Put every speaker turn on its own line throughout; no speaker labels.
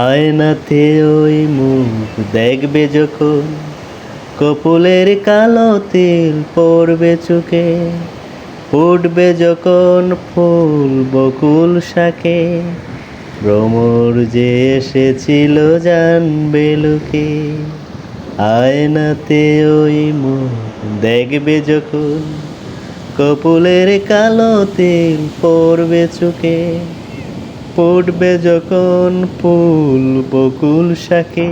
আয়নাতে ওই মুখ দেখবে যখন, কপুলের কালো তিল পড়বে চোখে, ফুটবে যখন ফুল বকুল শাকে। ভ্রমর যে এসেছিল জানবে লোকে, আয়নাতে ওই মুখ দেখবে যখন, কপুলের কালো তিল পড়বে চোখে। ফুটবে যখন ফুল বকুল শাকে।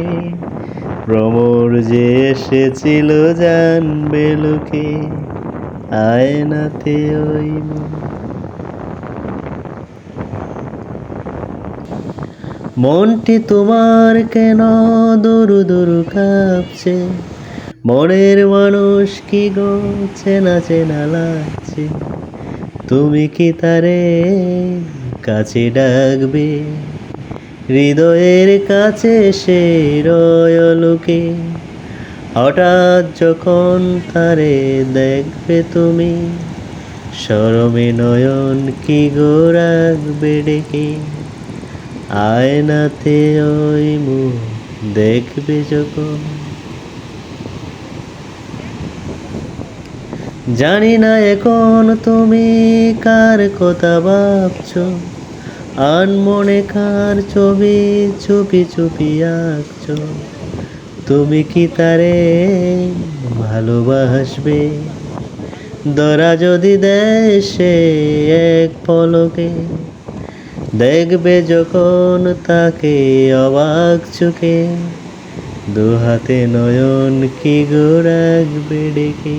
ভ্রমর যে এসেছিল জানবে লোকে, আয়নাতে ওই। মনটি তোমার কেন দূর দূর কাঁপছে? মনের মানুষ কি গো চেনা চেনা লাগছে? তুমি কি তারে কাছে ডাকবে? হৃদয়ের কাছে সে রয়লোকে হঠাৎ যখন তারে দেখবে তুমি সরমে নয়ন কি গো রাখবে ডেকে? আয়নাতে ওই মুখ দেখবে যখন জানি না এখন তুমি কার কথা ভাবছ। আনমনে কার ছবি চুপি চুপি আঁকছো। তুমি কি তারে ভালোবাসবে? দরা যদি সে এক পলকে, দেখবে যখন তাকে অবাক চোখে দু হাতে নয়ন কি গো রাখবে ডেকে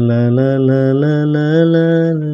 la la la la la la